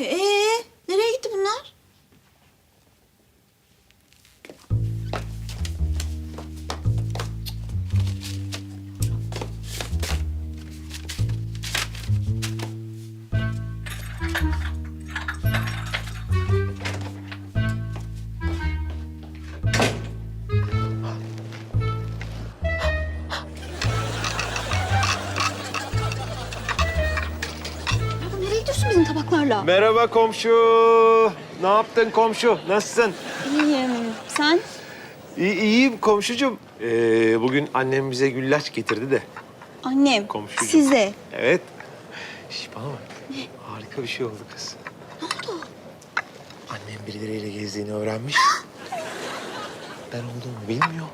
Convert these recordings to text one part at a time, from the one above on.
えー bizim tabaklarla? Merhaba komşu. Ne yaptın komşu? Nasılsın? İyiyim. Sen? İyi, iyiyim komşucum. Ee, bugün annem bize güllaç getirdi de. Annem. Komşucuğum. Size. Evet. Şş, bana bak. Harika bir şey oldu kız. Ne oldu? Annem birileriyle gezdiğini öğrenmiş. ben olduğumu bilmiyor.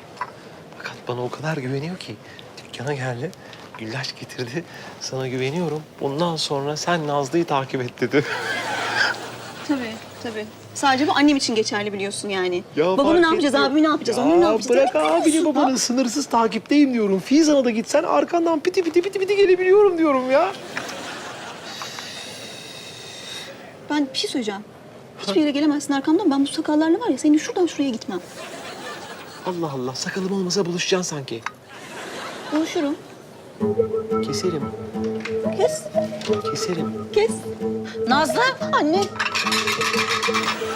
Fakat bana o kadar güveniyor ki. Dükkana geldi. Güllaç getirdi. Sana güveniyorum. Bundan sonra sen Nazlı'yı takip et dedi. Tabii, tabii. Sadece bu annem için geçerli biliyorsun yani. Ya Babamı fark ne yapacağız, etmiyor. abimi ne yapacağız, onu ne Ya yapacağız? bırak Ne abini yapıyorsun? babanı sınırsız takipteyim diyorum. Fizan'a da gitsen arkandan piti piti piti piti gelebiliyorum diyorum ya. Ben bir şey söyleyeceğim. Hiçbir yere gelemezsin arkamdan. Ben bu sakallarla var ya senin şuradan şuraya gitmem. Allah Allah sakalım olmasa buluşacaksın sanki. Buluşurum. Keserim, Kes, keserim. kes. Nazlı. Anne.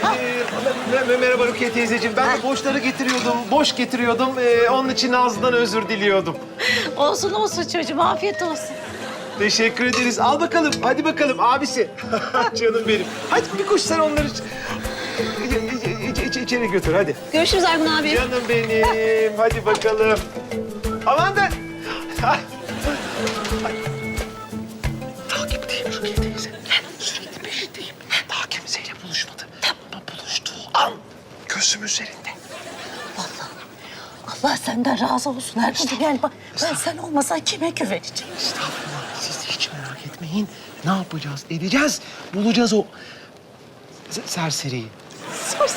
Ee, merhaba Rukiye teyzeciğim. Ben de boşları getiriyordum, boş getiriyordum. Ee, onun için Nazlı'dan özür diliyordum. Olsun olsun çocuğum afiyet olsun. Teşekkür ederiz. Al bakalım, hadi bakalım abisi. Canım benim. Hadi bir koş sen onları iç- iç- iç- iç- içeri götür hadi. Görüşürüz Ergun abi. Canım benim. Hadi bakalım. Aman da. Takipteyim Rukiye teyze. Sürekli peşindeyim. Daha kimseyle buluşmadı. Ama buluştuğu an gözüm üzerinde. Allah senden razı olsun Ergun. Gel bak ben sen olmasan kime güveneceğim? Estağfurullah. Siz hiç merak etmeyin. Ne yapacağız? Edeceğiz. Bulacağız o se- serseriyi. Serseri.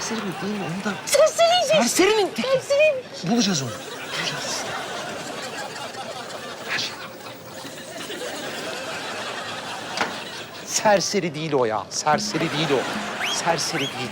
Serseri mi değil mi? Onu da... Serseriymiş. Serserinin teki. Serseriymiş. Bulacağız onu. Bulacağız. Her şey Serseri değil o ya. Serseri değil o. Serseri değil.